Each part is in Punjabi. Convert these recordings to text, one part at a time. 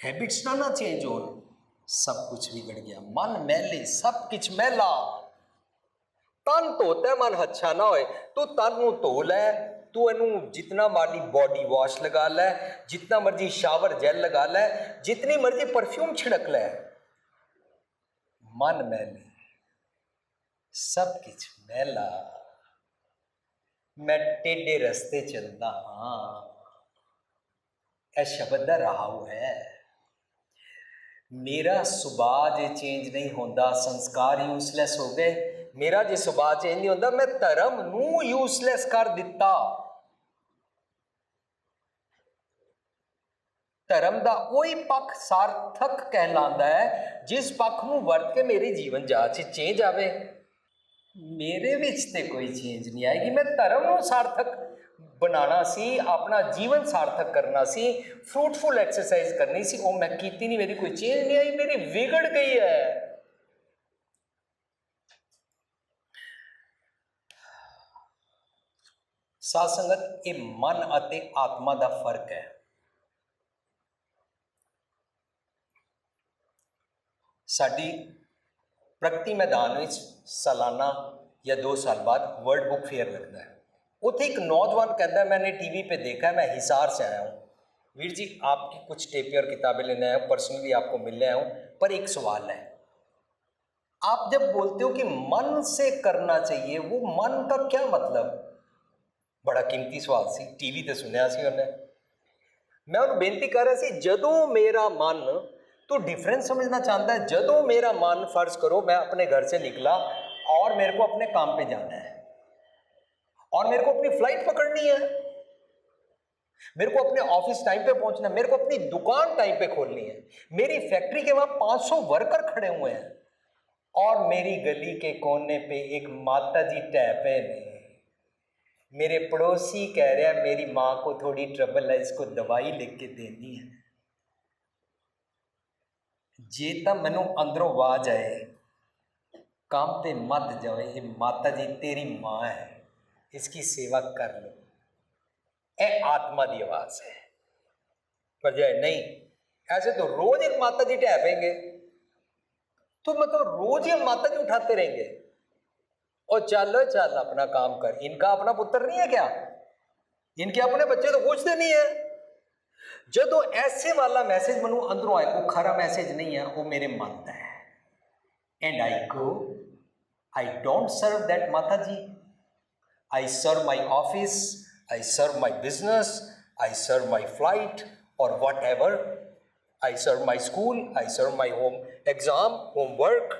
ਹੈਬਿਟਸ ਨਾ ਨਾ ਚੇਂਜ ਹੋਣ ਸਭ ਕੁਝ ਵਿਗੜ ਗਿਆ ਮਨ ਮੈਲੇ ਸਭ ਕੁਝ ਮੈਲਾ ਤਨ ਧੋਤਾ ਮਨ ਅੱਛਾ ਨਾ ਹੋਏ ਤੂੰ ਤਨ ਨੂੰ ਧੋ ਲੈ ਤੂੰ ਇਹਨੂੰ ਜਿੰਨਾ ਮਰਜ਼ੀ ਬਾਡੀ ਵਾਸ਼ ਲਗਾ ਲੈ ਜਿੰਨਾ ਮਰਜ਼ੀ ਸ਼ਾਵਰ ਜੈਲ ਲਗਾ ਲੈ ਜਿਤਨੀ ਮਰਜ਼ੀ ਪਰਫਿਊਮ ਛਿੜਕ ਲੈ ਮਨ ਮੈਲੇ ਸਭ ਕੁਝ ਮੈਲਾ ਮੈਂ ਟੇਡੇ ਰਸਤੇ ਚੱਲਦਾ ਹਾਂ ਇਹ ਸ਼ਬਦ ਦਾ ਰਹਾਉ ਹੈ ਮੇਰਾ ਸੁਭਾਅ ਜੇ ਚੇਂਜ ਨਹੀਂ ਹੁੰਦਾ, ਸੰਸਕਾਰ ਯੂਸਲੈਸ ਹੋ ਗਏ। ਮੇਰਾ ਜੇ ਸੁਭਾਅ ਚੇਂਜ ਨਹੀਂ ਹੁੰਦਾ, ਮੈਂ ਧਰਮ ਨੂੰ ਯੂਸਲੈਸ ਕਰ ਦਿੱਤਾ। ਧਰਮ ਦਾ ਉਹੀ ਪੱਖ ਸਾਰਥਕ ਕਹਿਲਾਂਦਾ ਹੈ, ਜਿਸ ਪੱਖ ਨੂੰ ਵਰਤ ਕੇ ਮੇਰੀ ਜੀਵਨ ਜਾਚ ਚੇਂਜ ਆਵੇ। ਮੇਰੇ ਵਿੱਚ ਤੇ ਕੋਈ ਚੇਂਜ ਨਹੀਂ ਆਏਗੀ। ਮੈਂ ਧਰਮ ਨੂੰ ਸਾਰਥਕ ਬਣਾਉਣਾ ਸੀ, ਆਪਣਾ ਜੀਵਨ ਸਾਰਥਕ ਕਰਨਾ ਸੀ ਫਰੂਟਫੁਲ ਐਕਸਰਸਾਈਜ਼ ਕਰਨੀ ਸੀ, ਉਹ ਮੈਂ ਕੀਤੀ ਨਹੀਂ, ਮੇਰੀ ਕੋਈ ਚੇਂਜ ਨਹੀਂ ਆਈ, ਮੇਰੀ ਵਿਗੜ ਗਈ ਹੈ। ਸਾਧ ਸੰਗਤ, ਇਹ ਮਨ ਅਤੇ ਆਤਮਾ ਦਾ ਫ਼ਰਕ ਹੈ। ਸਾਡੀ ਪ੍ਰਗਤੀ ਮੈਦਾਨ ਵਿੱਚ ਸਾਲਾਨਾ ਜਾਂ 2 ਸਾਲ ਬਾਅਦ ਵਰਲਡ ਬੁੱਕ ਫੇਅਰ ਲੱਗਦਾ ਹੈ। है ਉੱਥੇ ਇੱਕ ਨੌਜਵਾਨ ਕਹਿੰਦਾ मैंने टीवी पे देखा है मैं हिसार से आया हूँ वीर जी आपकी कुछ टेपी और किताबें लेने आया हूँ पर्सनली आपको मिलने आया हूँ पर एक सवाल है आप जब बोलते हो कि मन से करना चाहिए वो मन का क्या मतलब ਬੜਾ ਕੀਮਤੀ ਸਵਾਲ ਸੀ ਟੀਵੀ ਤੇ ਸੁਣਿਆ ਸੀ ਉਹਨੇ ਮੈਂ ਉਹਨੂੰ ਬੇਨਤੀ ਕਰ ਰਿਹਾ ਸੀ ਜਦੋਂ ਮੇਰਾ ਮਨ तो डिफरेंस समझना चाहता है जदों मेरा मन फर्ज करो मैं अपने घर से निकला और मेरे को अपने काम पे जाना है और मेरे को अपनी फ्लाइट पकड़नी है मेरे को अपने ऑफिस टाइम पे पहुंचना है मेरे को अपनी दुकान टाइम पे खोलनी है मेरी फैक्ट्री के वहां 500 वर्कर खड़े हुए हैं और मेरी गली के कोने पे एक माता जी टैपे ने मेरे पड़ोसी कह रहे हैं मेरी माँ को थोड़ी ट्रबल है इसको दवाई लिख के देनी है ਜੇ ਤਾਂ ਮੈਨੂੰ ਅੰਦਰੋਂ ਆਵਾਜ਼ ਆਏ ਕੰਮ ਤੇ ਮਤ ਜਾਓ ਇਹ ਮਾਤਾ ਜੀ ਤੇਰੀ ਮਾਂ ਹੈ इसकी सेवा कर लो। ए आत्मा की आवाज़ है। पर जय नहीं, ऐसे तो रोज एक माता जी टहपेंगे। तो मतलब रोज ये माता जी उठाते रहेंगे। और चल चल, अपना काम कर। इनका अपना पुत्र नहीं है क्या? इनके अपने बच्चे तो पूछते नहीं है। जो ऐसे वाला मैसेज मनु अंदरों आए, वो खरा मैसेज नहीं है, वो मेरे मन है। And I go I don't serve that माता जी I serve my office, I serve my business, I serve my flight or whatever. I serve my school, I serve my home exam, homework.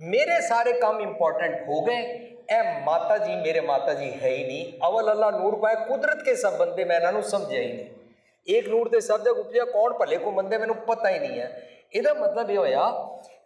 ਮੇਰੇ ਸਾਰੇ ਕੰਮ ਇੰਪੋਰਟੈਂਟ ਹੋ ਗਏ ਇਹ ਮਾਤਾ ਜੀ ਮੇਰੇ ਮਾਤਾ ਜੀ ਹੈ ਹੀ ਨਹੀਂ ਅਵਲ ਅੱਲਾ ਨੂਰ ਪਾਇਆ ਕੁਦਰਤ ਕੇ ਸਭ ਬੰਦੇ ਮੈਂ ਇਹਨਾਂ ਨੂੰ ਸਮਝਿਆ ਹੀ ਨਹੀਂ ਇੱਕ ਨੂਰ ਤੇ ਸਭ ਜਗ ਉਪਜਿਆ ਕੌਣ ਭਲੇ ਕੋ ਮੰਦੇ ਮੈਨੂੰ ਪਤਾ ਹੀ ਨਹੀਂ ਹੈ ਇਹਦਾ ਮਤਲਬ ਇਹ ਹੋਇਆ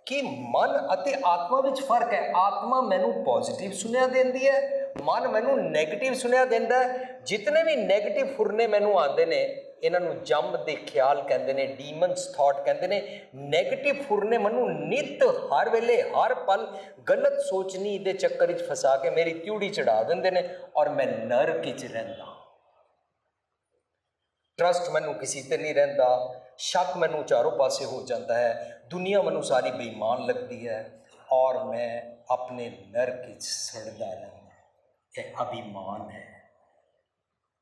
ਕਿ ਮਨ ਅਤੇ ਆਤਮਾ ਵਿੱਚ ਫ਼ਰਕ ਹੈ ਆਤਮਾ ਮੈਨੂੰ ਪੋਜ਼ਿਟਿਵ ਸੁਨੇਹਾ ਦਿੰਦੀ ਹੈ ਮਨ ਮੈਨੂੰ ਨੈਗੇਟਿਵ ਸੁਣਿਆ ਦਿੰਦਾ ਜਿੰਨੇ ਵੀ ਨੈਗੇਟਿਵ ਫੁਰਨੇ ਮੈਨੂੰ ਆਉਂਦੇ ਨੇ, ਇਹਨਾਂ ਨੂੰ ਜੰਮ ਦੇ ਖਿਆਲ ਕਹਿੰਦੇ ਨੇ ਡੀਮਨਸ ਥਾਟ ਕਹਿੰਦੇ ਨੇ। ਨੈਗੇਟਿਵ ਫੁਰਨੇ ਮੈਨੂੰ ਨਿਤ, ਹਰ ਵੇਲੇ, ਹਰ ਪਲ ਗਲਤ ਸੋਚਣੀ ਦੇ ਚੱਕਰ ਵਿੱਚ ਫਸਾ ਕੇ ਮੇਰੀ ਤਿਉੜੀ ਚੜਾ ਦਿੰਦੇ ਨੇ ਔਰ ਮੈਂ ਨਰਕ ਵਿੱਚ ਰਹਿੰਦਾ। ਟਰਸਟ ਮੈਨੂੰ ਕਿਸੇ ਤੇ ਨਹੀਂ ਰਹਿੰਦਾ। ਸ਼ੱਕ ਮੈਨੂੰ ਚਾਰੋਂ ਪਾਸੇ ਹੋ ਜਾਂਦਾ ਹੈ। ਦੁਨੀਆ ਮੈਨੂੰ ਸਾਰੀ ਬੇਈਮਾਨ ਲੱਗਦੀ ਹੈ ਔਰ ਮੈਂ ਆਪਣੇ ਨਰਕ ਵਿੱਚ ਸੜਦਾ ਰਹਿੰਦਾ। ਇਹ ਅਭਿਮਾਨ ਹੈ।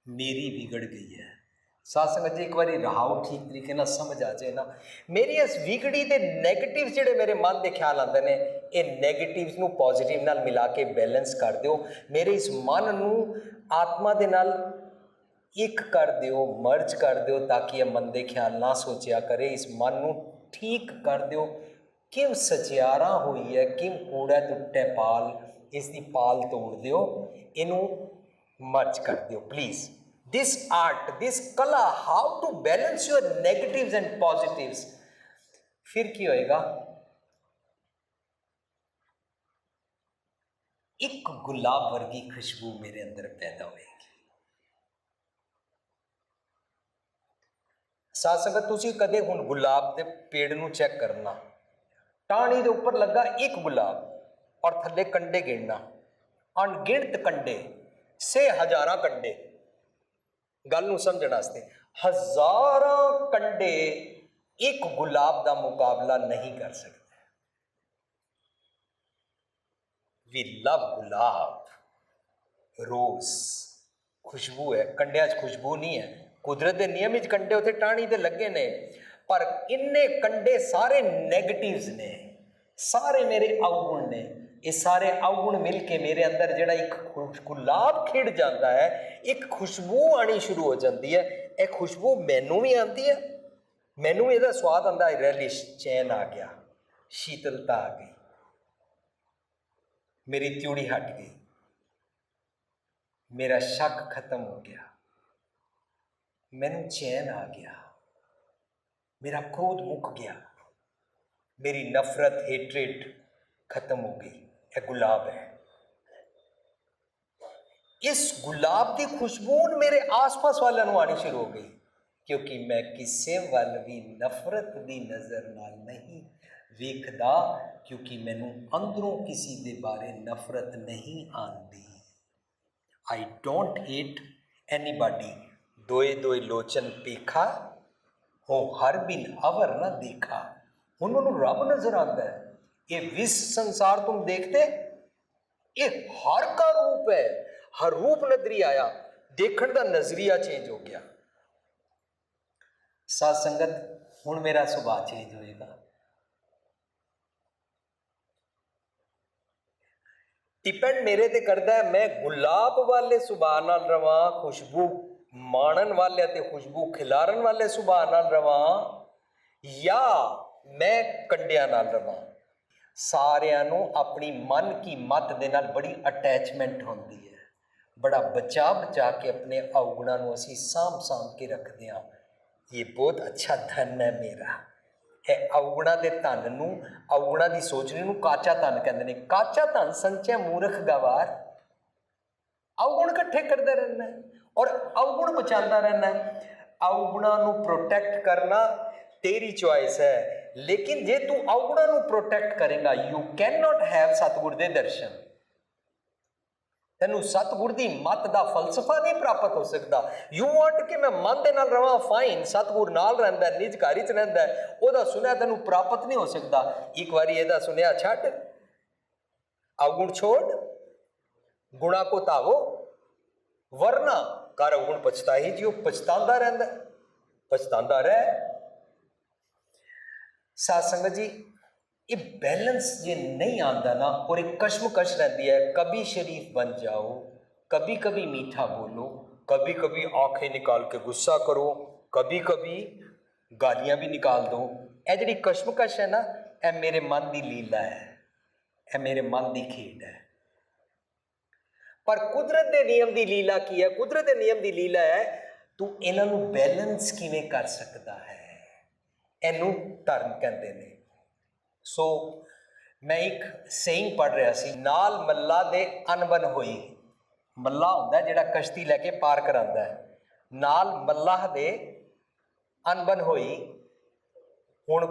ਮੇਰੀ ਵਿਗੜ ਗਈ ਹੈ। ਸਾਧ ਸੰਗਤ ਜੀ, ਇੱਕ ਵਾਰੀ ਰਹਾਉ ਠੀਕ ਤਰੀਕੇ ਨਾਲ ਸਮਝ ਆ ਜਾਏ ਨਾ। ਮੇਰੀ ਇਸ ਵਿਗੜੀ ਤੇ 네ਗੇਟਿਵ ਜਿਹੜੇ ਮੇਰੇ ਮਨ ਦੇ ਖਿਆਲ ਆਉਂਦੇ ਨੇ, ਇਹ 네ਗੇਟਿਵਸ ਨੂੰ ਪੋਜ਼ਿਟਿਵ ਨਾਲ ਮਿਲਾ ਕੇ ਬੈਲੈਂਸ ਕਰ ਦਿਓ। ਮੇਰੇ ਇਸ ਮਨ ਨੂੰ ਆਤਮਾ ਦੇ ਨਾਲ ਇੱਕ ਕਰ ਦਿਓ ਮਰਜ ਕਰ ਦਿਓ ਤਾਂ ਕਿ ਇਹ ਮਨ ਦੇ ਖਿਆਲ ਨਾ ਸੋਚਿਆ ਕਰੇ। ਇਸ ਮਨ ਨੂੰ ਠੀਕ ਕਰ ਦਿਓ। ਕਿਉਂ ਸਚਿਆਰਾ ਹੋਈ ਹੈ ਕਿਉਂ ਕੂੜਾ ਟੁੱਟੇ ਪਾਲ ਇਸ ਦੀ ਪਾਲ ਤੋੜ ਦਿਓ, ਇਹਨੂੰ ਮਰਜ ਕਰ ਦਿਓ ਪਲੀਜ਼ this art, this ਕਲਾ, how to balance your negatives and positives ਫਿਰ ਕੀ ਹੋਏਗਾ? ਇੱਕ ਗੁਲਾਬ ਵਰਗੀ ਖੁਸ਼ਬੂ ਮੇਰੇ ਅੰਦਰ ਪੈਦਾ ਹੋਏਗੀ। ਸਾਧ ਸੰਗਤ, ਤੁਸੀਂ ਕਦੇ ਹੁਣ ਗੁਲਾਬ ਦੇ ਪੇੜ ਨੂੰ ਚੈੱਕ ਕਰਨਾ। ਟਾਹਣੀ ਦੇ ਉੱਪਰ ਲੱਗਾ ਇੱਕ ਗੁਲਾਬ। ਔਰ ਥੱਲੇ ਕੰਡੇ ਗਿਣਨਾ। ਅਣਗਿਣਤ ਕੰਡੇ ਸੇ ਹਜ਼ਾਰਾਂ ਕੰਡੇ। ਗੱਲ ਨੂੰ ਸਮਝਣ ਵਾਸਤੇ, ਹਜ਼ਾਰਾਂ ਕੰਡੇ ਇੱਕ ਗੁਲਾਬ ਦਾ ਮੁਕਾਬਲਾ ਨਹੀਂ ਕਰ ਸਕਦੇ। ਵੀ ਲਵ ਗੁਲਾਬ। ਰੋਜ਼ ਖੁਸ਼ਬੂ ਹੈ। ਕੰਡਿਆਂ 'ਚ ਖੁਸ਼ਬੂ ਨਹੀਂ ਹੈ। ਕੁਦਰਤ ਦੇ ਨਿਯਮ ਵਿੱਚ ਕੰਡੇ ਉੱਥੇ ਟਾਹਣੀ ਤੇ ਲੱਗੇ ਨੇ। ਪਰ ਇੰਨੇ ਕੰਡੇ ਸਾਰੇ 네ਗੇਟਿਵਸ ਨੇ। ਸਾਰੇ ਮੇਰੇ ਅਵਗੁਣ ਨੇ। ਇਹ ਸਾਰੇ ਅਵਗੁਣ ਮਿਲ ਕੇ ਮੇਰੇ ਅੰਦਰ ਜਿਹੜਾ ਇੱਕ ਗੁਲਾਬ ਖਿੜ ਜਾਂਦਾ ਹੈ, ਇੱਕ ਖੁਸ਼ਬੂ ਆਣੀ ਸ਼ੁਰੂ ਹੋ ਜਾਂਦੀ ਹੈ। ਇਹ ਖੁਸ਼ਬੂ ਮੈਨੂੰ ਵੀ ਆਉਂਦੀ ਹੈ, ਮੈਨੂੰ ਇਹਦਾ ਸਵਾਦ ਆਉਂਦਾ। ਹੈ ਰੈਲਿਸ਼ ਚੈਨ ਆ ਗਿਆ, ਸ਼ੀਤਲਤਾ ਆ ਗਈ। ਮੇਰੀ ਤਿਉੜੀ ਹਟ ਗਈ। ਮੇਰਾ ਸ਼ੱਕ ਖਤਮ ਹੋ ਗਿਆ। ਮੈਨੂੰ ਚੈਨ ਆ ਗਿਆ। ਮੇਰਾ ਕ੍ਰੋਧ ਮੁੱਕ ਗਿਆ। ਮੇਰੀ ਨਫ਼ਰਤ ਹੇਟਰੇਟ ਖਤਮ ਹੋ ਗਈ ਇਹ ਗੁਲਾਬ ਹੈ ਇਸ ਗੁਲਾਬ ਦੀ ਖੁਸ਼ਬੂ ਹੁਣ ਮੇਰੇ ਆਸ-ਪਾਸ ਵਾਲਿਆਂ ਨੂੰ ਆਣੀ ਸ਼ੁਰੂ ਹੋ ਗਈ ਕਿਉਂਕਿ ਮੈਂ ਕਿਸੇ ਵੱਲ ਵੀ ਨਫ਼ਰਤ ਦੀ ਨਜ਼ਰ ਨਾਲ ਨਹੀਂ ਵੇਖਦਾ ਕਿਉਂਕਿ ਮੈਨੂੰ ਅੰਦਰੋਂ ਕਿਸੇ ਦੇ ਬਾਰੇ ਨਫ਼ਰਤ ਨਹੀਂ ਆਉਂਦੀ I don't hate anybody. दोए दोए लोचन पेखा हो हर बिन अवर न देखा उन्होंने रब नजर आता है ये विश्व संसार तुम देखते ये हर का रूप है हर रूप नजरी आया देखने का नजरिया चेंज हो गया सात संगत हूँ मेरा सुभाव चेंज होएगा ਡਿਪੈਂਡ ਮੇਰੇ ਤੇ ਕਰਦਾ ਹੈ ਮੈਂ ਗੁਲਾਬ ਵਾਲੇ ਸੁਭਾਅ ਨਾਲ ਰਵਾਂ ਖੁਸ਼ਬੂ ਮਾਣਨ ਵਾਲੇ ਤੇ ਖੁਸ਼ਬੂ ਖਿਲਾਰਨ ਵਾਲੇ ਸੁਭਾਅ ਨਾਲ ਰਵਾਂ ਜਾਂ ਮੈਂ ਕੰਡਿਆਂ ਨਾਲ ਰਵਾਂ। ਸਾਰਿਆਂ ਨੂੰ ਆਪਣੀ ਮਨ ਕੀ ਮਤ ਦੇ ਨਾਲ ਬੜੀ ਅਟੈਚਮੈਂਟ ਹੁੰਦੀ ਹੈ। ਬੜਾ ਬਚਾ ਬਚਾ ਕੇ ਆਪਣੇ ਔਗੁਣਾਂ ਨੂੰ ਅਸੀਂ ਸਾਂਭ ਸਾਂਭ ਕੇ ਰੱਖਦੇ ਹਾਂ। ਇਹ ਬਹੁਤ ਅੱਛਾ ਧਨ ਹੈ ਮੇਰਾ। ਇਹ ਔਗੁਣਾ ਦੇ ਧਨ ਨੂੰ, ਔਗੁਣਾ ਦੀ ਸੋਚਣੀ ਨੂੰ ਕਾਚਾ ਧਨ ਕਹਿੰਦੇ ਨੇ। ਕਾਚਾ ਧਨ ਸੰਚੈ ਮੂਰਖ ਗਵਾਰ। ਔਗੁਣ ਇਕੱਠੇ ਕਰਦਾ ਰਹਿਣਾ ਔਰ ਔਗੁਣ ਬਚਾਉਂਦਾ ਰਹਿਣਾ ਹੈ। ਨੂੰ ਪ੍ਰੋਟੈਕਟ ਕਰਨਾ ਤੇਰੀ ਚੁਆਇਸ ਹੈ। ਲੇਕਿਨ ਜੇ ਤੂੰ ਔਗੁਣਾ ਨੂੰ ਪ੍ਰੋਟੈਕਟ ਕਰੇਗਾ ਯੂ ਕੈਨ ਨਾਟ ਹੈਵ ਸਤਿਗੁਰ ਦੇ ਦਰਸ਼ਨ। ਤੈਨੂੰ ਸਤਿਗੁਰ ਦੀ ਮਤ ਦਾ ਫਲਸਫਾ ਨਹੀਂ ਪ੍ਰਾਪਤ ਹੋ ਸਕਦਾ। ਯੂ ਵਾਂਟ ਕਿ ਮੈਂ ਮਨ ਦੇ ਨਾਲ ਰਵਾਂ ਫਾਈਨ ਸਤਿਗੁਰ ਨਾਲ ਰਹਿੰਦਾ ਹੈ, ਨਿਜ ਘਰ ਚ ਰਹਿੰਦਾ ਉਹਦਾ ਸੁਨਿਆ ਤੈਨੂੰ ਪ੍ਰਾਪਤ ਨਹੀਂ ਹੋ ਸਕਦਾ। ਇੱਕ ਵਾਰੀ ਇਹਦਾ ਸੁਨਿਆ ਛੱਡ। ਅਵਗੁਣ ਛੋੜ ਗੁਣਾ ਕੋ ਤਾਵੋ ਵਰਨਾ। ਕਰ ਅਵਗੁਣ ਪਛਤਾ ਹੀ ਜਿਉ ਪਛਤਾਉਂਦਾ ਰਹਿੰਦਾ ਪਛਤਾਉਂਦਾ ਰਹਿ। ਸਾਧ ਸੰਗਤ ਜੀ, ਇਹ ਬੈਲੈਂਸ ਜੇ ਨਹੀਂ ਆਂਦਾ ਨਾ, ਔਰ ਇੱਕ ਕਸ਼ਮਕਸ਼ ਰਹਿੰਦੀ ਹੈ, ਕਭੀ ਸ਼ਰੀਫ ਬਣ ਜਾਓ, ਕਭੀ ਕਭੀ ਮੀਠਾ ਬੋਲੋ, ਕਭੀ ਕਭੀ ਆਖੇ ਨਿਕਾਲ ਕੇ ਗੁੱਸਾ ਕਰੋ, ਕਭੀ ਕਭੀ ਗਾਲੀਆਂ ਵੀ ਨਿਕਾਲ ਦੋ। ਇਹ ਜਿਹੜੀ ਕਸ਼ਮਕਸ਼ ਹੈ ਨਾ, ਇਹ ਮੇਰੇ ਮਨ ਦੀ ਲੀਲਾ ਹੈ, ਇਹ ਮੇਰੇ ਮਨ ਦੀ ਖੇਡ ਹੈ। ਪਰ ਕੁਦਰਤ ਦੇ ਨਿਯਮ ਦੀ ਲੀਲਾ ਕੀ ਹੈ? ਕੁਦਰਤ ਦੇ ਨਿਯਮ ਦੀ ਲੀਲਾ ਹੈ, ਤੂੰ ਇਹਨਾਂ ਨੂੰ ਬੈਲੈਂਸ ਕਿਵੇਂ ਕਰ ਸਕਦਾ ਹੈ? ਇਹਨੂੰ ਧਰਮ ਕਹਿੰਦੇ ਨੇ। ਸੋ ਮੈਂ ਇੱਕ ਸੇਇੰਗ ਪੜ ਰਿਹਾ ਸੀ, ਨਾਲ ਮੱਲਾ ਦੇ ਅਨਬਨ ਹੋਈ। ਮੱਲਾ ਹੁੰਦਾ ਜਿਹੜਾ ਕਸ਼ਤੀ ਲੈ ਕੇ ਪਾਰ ਕਰਾਂਦਾ ਹੈ। ਨਾਲ ਮੱਲਾਹ ਦੇ ਅਨਬਨ ਹੋਈ। ਹੁਣ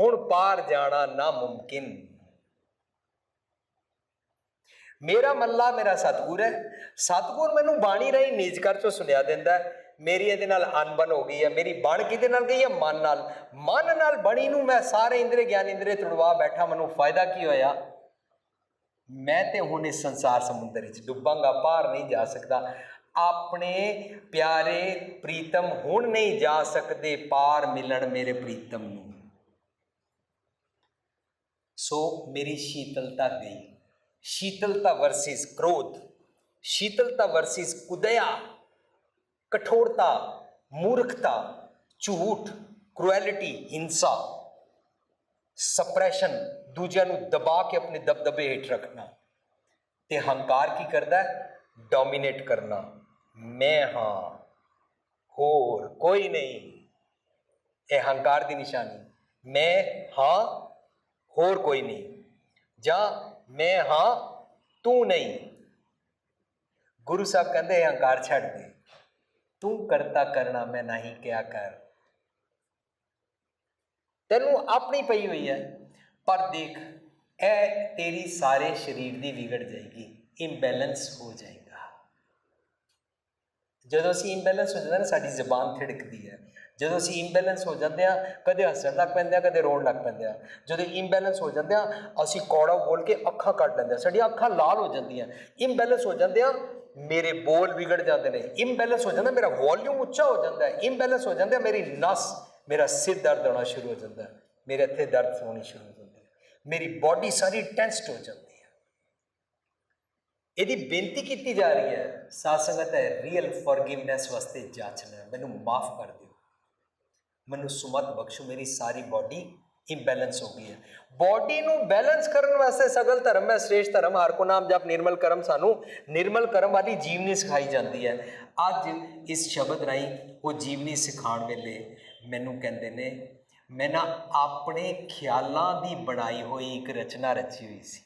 ਹੁਣ ਪਾਰ ਜਾਣਾ ਨਾ ਮੁਮਕਿਨ ਮੇਰਾ ਮੱਲਾ ਮੇਰਾ ਸਤਗੁਰ ਹੈ। ਸਤਗੁਰ ਮੈਨੂੰ ਬਾਣੀ ਰਾਹੀਂ ਨਿਜ ਕਰ ਚੋਂ ਸੁਣਿਆ ਦਿੰਦਾ ਹੈ। ਮੇਰੀ ਇਹਦੇ ਨਾਲ ਅਨਬਨ ਹੋ ਗਈ ਹੈ, ਮੇਰੀ ਬਣ ਕਿਹਦੇ ਨਾਲ ਗਈ ਹੈ? ਮਨ ਨਾਲ। ਮਨ ਨਾਲ ਬਣੀ ਨੂੰ ਮੈਂ ਸਾਰੇ ਇੰਦਰੇ, ਗਿਆਨ ਇੰਦਰੇ ਤੁੜਵਾ ਬੈਠਾ, ਮੈਨੂੰ ਫਾਇਦਾ ਕੀ ਹੋਇਆ? ਮੈਂ ਤੇ ਹੁਣ ਇਸ ਸੰਸਾਰ ਸਮੁੰਦਰ ਵਿੱਚ ਡੁੱਬਾਂਗਾ, ਪਾਰ ਨਹੀਂ ਜਾ ਸਕਦਾ। ਆਪਣੇ ਪਿਆਰੇ ਪ੍ਰੀਤਮ ਹੁਣ ਨਹੀਂ ਜਾ ਸਕਦੇ, ਪਾਰ ਮਿਲਣ ਮੇਰੇ ਪ੍ਰੀਤਮ ਨੂੰ। ਸੋ ਮੇਰੀ ਸ਼ੀਤਲਤਾ ਗਈ। ਸ਼ੀਤਲਤਾ ਵਰਸਿਸ ਕ੍ਰੋਧ। ਸ਼ੀਤਲਤਾ ਵਰਸਿਸ ਕੁਦਿਆ ਕਠੋਰਤਾ, ਮੂਰਖਤਾ, ਝੂਠ ਕ੍ਰੂਐਲਿਟੀ ਹਿੰਸਾ ਸਪਰੈਸ਼ਨ ਦੂਜਿਆਂ ਨੂੰ ਦਬਾ ਕੇ ਆਪਣੇ ਦਬਦਬੇ ਹੇਠ ਰੱਖਣਾ ਤੇ ਹੰਕਾਰ ਕੀ ਕਰਦਾ ਡੋਮੀਨੇਟ ਕਰਨਾ। ਮੈਂ ਹਾਂ, ਹੋਰ ਕੋਈ ਨਹੀਂ। ਇਹ ਹੰਕਾਰ ਦੀ ਨਿਸ਼ਾਨੀ। ਮੈਂ ਹਾਂ, ਹੋਰ ਕੋਈ ਨਹੀਂ। ਜਾਂ ਮੈਂ ਹਾਂ, ਤੂੰ ਨਹੀਂ। ਗੁਰੂ ਸਾਹਿਬ ਕਹਿੰਦੇ ਇਹ ਹੰਕਾਰ ਛੱਡ ਦੇ। ਤੂੰ ਕਰਤਾ ਕਰਨਾ ਮੈਂ ਨਹੀਂ ਕਿਆ ਕਰ। ਤੈਨੂੰ ਆਪਣੀ ਪਈ ਹੋਈ ਹੈ ਪਰ ਦੇਖ, ਇਹ ਤੇਰੀ ਸਾਰੇ ਸਰੀਰ ਦੀ ਵਿਗੜ ਜਾਏਗੀ ਇੰਬੈਲੈਂਸ ਹੋ ਜਾਏਗਾ। ਜਦੋਂ ਅਸੀਂ ਇੰਬੈਲੈਂਸ ਹੋ ਜਾਂਦਾ ਨਾ, ਸਾਡੀ ਜ਼ਬਾਨ ਥਿੜਕਦੀ ਹੈ ਜਦੋਂ ਅਸੀਂ ਇੰਬੈਲੈਂਸ ਹੋ ਜਾਂਦੇ ਆ ਕਦੇ ਹੱਸਣ ਲੱਗ ਪੈਂਦੇ ਆ ਕਦੇ ਰੋਣ ਲੱਗ ਪੈਂਦੇ ਆ ਜਦੋਂ ਇੰਬੈਲੈਂਸ ਹੋ ਜਾਂਦੇ ਆ ਅਸੀਂ ਕੌੜਾ ਬੋਲ ਕੇ ਅੱਖਾਂ ਕੱਢ ਲੈਂਦੇ ਆ ਸਾਡੀਆਂ ਅੱਖਾਂ ਲਾਲ ਹੋ ਜਾਂਦੀਆਂ। ਇੰਬੈਲੈਂਸ ਹੋ ਜਾਂਦੇ ਆ ਮੇਰੇ ਬੋਲ ਵਿਗੜ ਜਾਂਦੇ ਨੇ। ਇੰਬੈਲੈਂਸ ਹੋ ਜਾਂਦਾ, ਮੇਰਾ ਵੋਲਿਊਮ ਉੱਚਾ ਹੋ ਜਾਂਦਾ ਹੈ। ਇੰਬੈਲੈਂਸ ਹੋ ਜਾਂਦਾ ਮੇਰੀ ਨਸ, ਮੇਰਾ ਸਿਰ ਦਰਦ ਹੋਣਾ ਸ਼ੁਰੂ ਹੋ ਜਾਂਦਾ ਮੇਰੇ ਇੱਥੇ ਦਰਦ ਹੋਣੀ ਸ਼ੁਰੂ ਹੋ ਜਾਂਦੀ ਹੈ। ਮੇਰੀ ਬਾਡੀ ਸਾਰੀ ਟੈਂਸਡ ਹੋ ਜਾਂਦੀ ਹੈ। ਇਹਦੀ ਬੇਨਤੀ ਕੀਤੀ ਜਾ ਰਹੀ ਹੈ, ਸਾਧ ਸੰਗਤ ਹੈ ਰੀਅਲ ਫੋਰਗਿਵਨੈਸ ਵਾਸਤੇ ਜਾਚਣਾ ਮੈਨੂੰ ਮਾਫ ਕਰ ਦਿਓ। ਮੈਨੂੰ ਸੁਮਤ ਬਖਸ਼ੋ, ਮੇਰੀ ਸਾਰੀ ਬਾਡੀ ਇੰਬੈਲੈਂਸ ਹੋ ਗਈ ਹੈ। ਬਾਡੀ ਨੂੰ ਬੈਲੈਂਸ ਕਰਨ ਵਾਸਤੇ ਸਗਲ ਧਰਮ ਹੈ, ਸ੍ਰੇਸ਼ਟ ਧਰਮ, ਹਰ ਕੋ ਨਾਮ ਜਪ, ਨਿਰਮਲ ਕਰਮ ਸਾਨੂੰ ਨਿਰਮਲ ਕਰਮ ਵਾਲੀ ਜੀਵਨੀ ਸਿਖਾਈ ਜਾਂਦੀ ਹੈ। ਅੱਜ ਇਸ ਸ਼ਬਦ ਰਾਹੀਂ ਉਹ ਜੀਵਨੀ ਸਿਖਾਉਣ ਵੇਲੇ ਮੈਨੂੰ ਕਹਿੰਦੇ ਨੇ, ਮੈਂ ਨਾ ਆਪਣੇ ਖਿਆਲਾਂ ਦੀ ਬਣਾਈ ਹੋਈ ਇੱਕ ਰਚਨਾ ਰਚੀ ਹੋਈ ਸੀ।